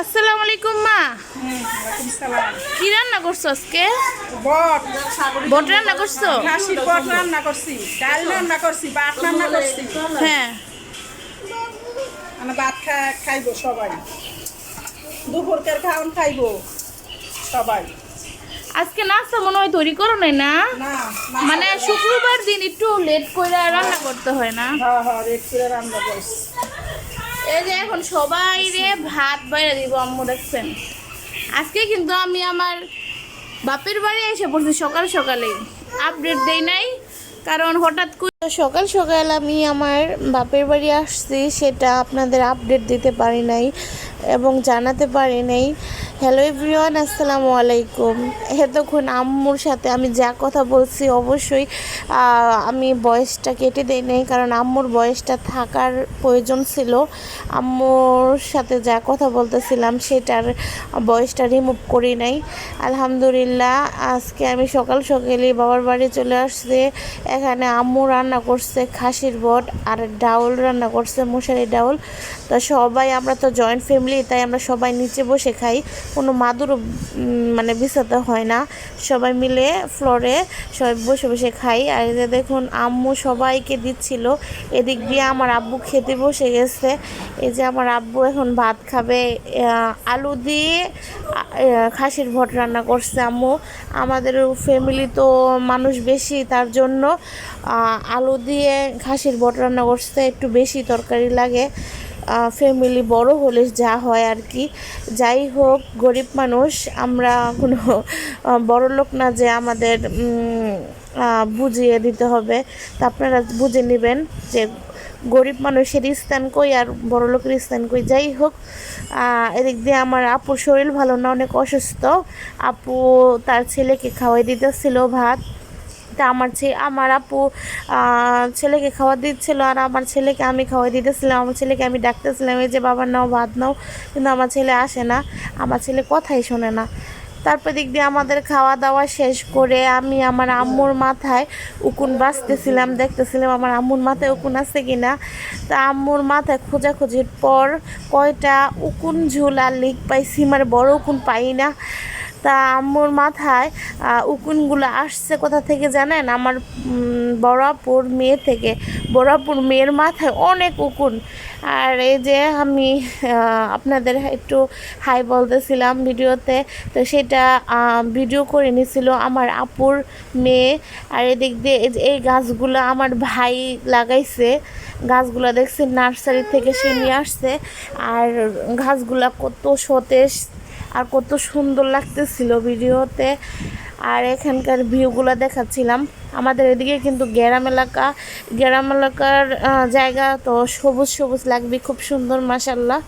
আসসালামু আলাইকুম মা। ওয়ালাইকুম কি রান্না করছ আজকে? বট। রান্না করছ? বট রান্না করছি ডাল রান্না করছি ভাত রান্না করছি। হ্যাঁ। মানে ভাত খাইবো সবাই। দুপুরকার খাওয়ান খাইবো সবাই। আজকে নাস্তা মনে হয় তৈরি করো নাই না? মানে শুক্রবার দিন একটু লেট করে রান্না করতে হয় না? হ্যাঁ হ্যাঁ রেড করে রান্না করছি। এই যে এখন সবাই রে ভাত বাইরে দিব, আম্মু দেখছেন। আজকে কিন্তু আমি আমার বাপের বাড়ি এসে পড়ছি সকাল সকালেই। আপডেট দেই নাই, কারণ হঠাৎ করে সকাল সকাল আমি আমার বাপের বাড়ি আসছি, সেটা আপনাদের আপডেট দিতে পারি নাই এবং জানাতে পারি নাই। হ্যালো এভরিওয়ান আসসালামু আলাইকুম। এতক্ষণ আম্মুর সাথে আমি যা কথা বলছি, অবশ্যই আমি বয়সটা কেটে দেই নাই, কারণ আম্মুর বয়সটা থাকার প্রয়োজন ছিল। আম্মুর সাথে যা কথা বলতেছিলাম, সেটার বয়সটা রিমুভ করি নাই। আলহামদুলিল্লাহ, আজকে আমি সকাল সকালে বাবার বাড়ি চলে আসছে। এখানে আম্মু রান্না করছে খাসির বট আর ডাউল রান্না করছে মশারি ডাউল। তো সবাই, আমরা তো জয়েন্ট ফ্যামিলি তাই আমরা সবাই নিচে বসে খাই। কোনো মাদুরও মানে বিছাতে হয় না। সবাই মিলে ফ্লোরে সবাই বসে বসে খাই। আর যে দেখুন, আম্মু সবাইকে দিচ্ছিল। এদিক দিয়ে আমার আব্বু খেতে বসে গেছে। এই যে আমার আব্বু এখন ভাত খাবে। আলু দিয়ে খাসির ভট রান্না করছে আম্মু। আমাদের ফ্যামিলি তো মানুষ বেশি, তার জন্য আলু দিয়ে খাসির ভট রান্না করছে। একটু বেশি তরকারি লাগে। ফ্যামিলি বড় হলে যা হয় আর কি। যাই হোক, গরিব মানুষ, আমরা কোনো বড় লোক না যে আমাদের বুঝিয়ে দিতে হবে। তা আপনারা বুঝে নেবেন যে গরিব মানুষের স্থান কই আর বড় লোকের স্থান কই। যাই হোক এদিক দিয়ে আমার আপুর শরীর ভালো না, অনেক অসুস্থ। আপু তার ছেলেকে খাওয়াই দিতেছিল ভাত। তা আমার ছে, আমার আপু ছেলেকে খাওয়া দিচ্ছিল আর আমার ছেলেকে আমি খাওয়াই দিতেছিলাম। আমার ছেলেকে আমি ডাকতেছিলাম, এই যে বাবার নাও ভাত নাও। কিন্তু আমার ছেলে আসে না। আমার ছেলে কথাই শোনে না। তারপর দিক দিয়ে আমাদের খাওয়া দাওয়া শেষ করে আমি আমার আম্মুর মাথায় উকুন বাঁচতেছিলাম, দেখতেছিলাম আমার আম্মুর মাথায় উকুন আছে কি না তা আম্মুর মাথায় খোঁজাখুঁজির পর কয়টা উকুন ঝুল আর লিক পাইছি মানে বড় উকুন পাই না। তা আম্মুর মাথায় উকুনগুলো আসছে কোথা থেকে জানেন? আমার বড়াপুর মেয়ে থেকে। বড়াপুর মেয়ের মাথায় অনেক উকুন। আর এই যে আমি আপনাদের একটু হাই বলতেছিলাম ভিডিওতে, তো সেটা ভিডিও করে নিছিল আমার আপুর মেয়ে। আর এদিক দিয়ে এই গাছগুলো আমার ভাই লাগাইছে। গাছগুলো দেখছি নার্সারি থেকে সে নিয়ে আসছে। আর গাছগুলা কত সতেজ আর কত সুন্দর লাগতেছিল ভিডিওতে। আর এখানকার ভিউগুলো দেখাচ্ছিলাম। আমাদের এদিকে কিন্তু গ্রাম এলাকা। গ্রাম এলাকার জায়গা তো সবুজ সবুজ লাগবে, খুব সুন্দর মাসাল্লাহ